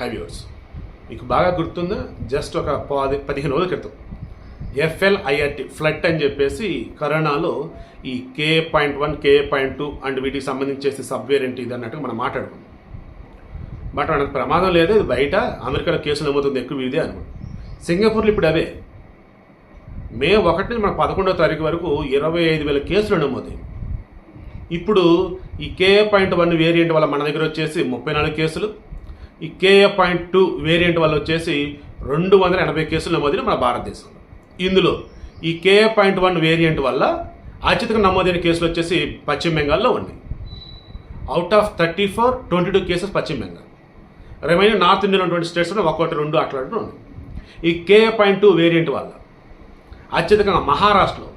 హైవ్యూర్స్ మీకు బాగా గుర్తుందా? జస్ట్ ఒక పది పదిహేను రోజుల క్రితం. ఎఫ్ఎల్ఐఆర్టీ ఫ్లడ్ అని చెప్పేసి కరోనాలో ఈ K point one K point two and వీటికి సంబంధించేసి సబ్వేరింటి ఇది అన్నట్టుగా మనం మాట్లాడుకున్నాం. బట్ మనకు ప్రమాదం లేదు ఇది బయట అమెరికాలో కేసు నమ్ముతుంది ఎక్కువ ఇదే అనుకో సింగపూర్లో ఇప్పుడు అవే మే ఒకటి మన పదకొండవ తారీఖు వరకు ఇరవై ఐదు వేల కేసులు నమోదయ్యాయి ఇప్పుడు ఈ కే పాయింట్ వన్ వేరియంట్ వల్ల మన దగ్గర వచ్చేసి ముప్పై నాలుగు కేసులు ఈ కేఏ పాయింట్ టూ వేరియంట్ వల్ల వచ్చేసి రెండు వందల ఎనభై కేసులు నమోదైన మన భారతదేశంలో. ఇందులో ఈ కేఏ పాయింట్ వన్ వేరియంట్ వల్ల అత్యధిక నమోదైన కేసులు వచ్చేసి పశ్చిమ బెంగాల్లో ఉన్నాయి. Out of thirty four twenty two cases Paschim Bengal. Remaining north Indian ఉన్నటువంటి స్టేట్స్లో ఒక్కొక్కటి రెండు అట్లా ఉన్నాయి. ఈ కేఏ పాయింట్ టూ వేరియంట్ వల్ల అత్యధికంగా మహారాష్ట్రలో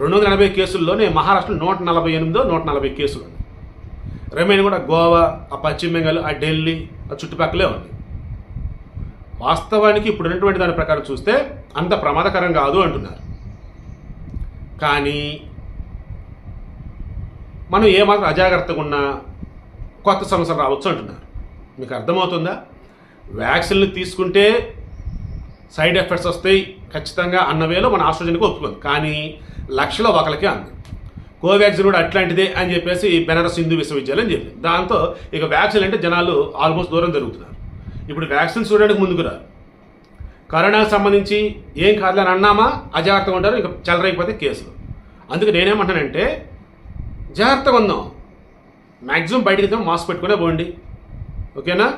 రెండు వందల ఎనభై కేసుల్లోనే మహారాష్ట్రలో నూట నలభై ఎనిమిదో నూట నలభై కేసులు ఉన్నాయి. రిమైన్ కూడా గోవా ఆ పశ్చిమ బెంగాల్ ఆ ఢిల్లీ ఆ చుట్టుపక్కలే ఉంది. వాస్తవానికి ఇప్పుడు ఉన్నటువంటి దాని ప్రకారం చూస్తే అంత ప్రమాదకరం కాదు అంటున్నారు. కానీ మనం ఏమాత్రం అజాగ్రత్తగా ఉన్నా కొత్త సమస్యలు రావచ్చు అంటున్నారు. మీకు అర్థమవుతుందా? వ్యాక్సిన్లు తీసుకుంటే సైడ్ ఎఫెక్ట్స్ వస్తాయి ఖచ్చితంగా అన్నవేలో మన ఆస్ట్రోజన్కి ఒప్పుకుంది. కానీ లక్షలో ఒకరికి అంది. కోవాక్సిన్ కూడా అట్లాంటిదే అని చెప్పేసి బెనారస్ హిందూ విశ్వవిద్యాలయం చెప్పింది. దాంతో ఇక వ్యాక్సిన్ అంటే జనాలు ఆల్మోస్ట్ దూరం జరుగుతున్నారు. ఇప్పుడు వ్యాక్సిన్ చూడడానికి ముందుకు రారు. కరోనాకు సంబంధించి ఏం కాదులని అన్నామా? అజాగ్రత్తగా ఉంటారు. ఇక చెలరైపోతే కేసులు. అందుకే నేనేమంటానంటే జాగ్రత్తగా ఉందాం. మ్యాక్సిమం బయటికి మాస్క్ పెట్టుకునే పోండి. ఓకేనా?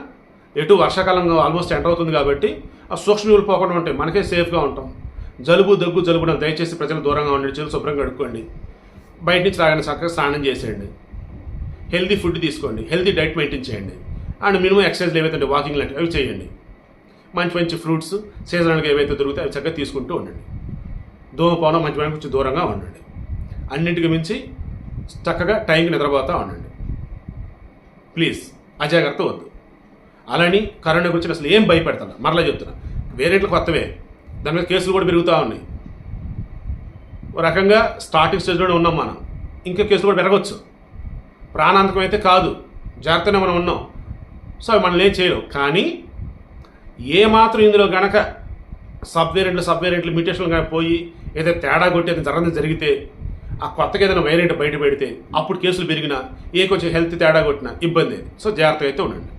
ఎటు వర్షాకాలం ఆల్మోస్ట్ ఎంటర్ అవుతుంది కాబట్టి ఆ సూక్ష్మజీవులు పోకుండా ఉంటాయి. మనకే సేఫ్గా ఉంటాం. జలుబు దగ్గు జలుబు దయచేసి ప్రజలు దూరంగా ఉండండి. చేతులు శుభ్రంగా కడుక్కోండి. బయట నుంచి రాగానే చక్కగా స్నానం చేసేయండి. హెల్తీ ఫుడ్ తీసుకోండి. హెల్దీ డైట్ మెయింటైన్ చేయండి. అండ్ మినిమం ఎక్సర్సైజ్లు ఏవైతే వాకింగ్ లాంటివి అవి చేయండి. మంచి మంచి ఫ్రూట్స్ సీజనల్గా ఏవైతే దొరుకుతాయో అవి చక్కగా తీసుకుంటూ ఉండండి. ధూమపానం మంచి మంచి కొంచెం దూరంగా ఉండండి. అన్నింటికి మించి చక్కగా టైంకి నిద్రపోతూ ఉండండి. ప్లీజ్ అజాగ్రత్త వద్దు. అలాని కరోనా గురించి అసలు ఏం భయపెడతాను? మరలా చెప్తున్నా. వేరేట్లు కొత్తవే దాని మీద కేసులు కూడా పెరుగుతూ ఉన్నాయి. రకంగా స్టార్టింగ్ స్టేజ్లోనే ఉన్నాం మనం. ఇంకా కేసులు కూడా పెరగవచ్చు ప్రాణాంతకం అయితే కాదు. జాగ్రత్తనే మనం ఉన్నాం. సో అవి మనం ఏం చేయలేం కానీ ఏ మాత్రం ఇందులో గనక సబ్ వేరియంట్లు సబ్ వేరియంట్లు మ్యూటేషన్లు కనుక పోయి ఏదైతే తేడా కొట్టి అది జరగదు జరిగితే ఆ కొత్తగా ఏదైనా వేరియంట్ బయట పెడితే అప్పుడు కేసులు పెరిగినా ఏ కొంచెం హెల్త్ తేడా కొట్టినా ఇబ్బంది. సో జాగ్రత్తగా అయితే ఉండండి.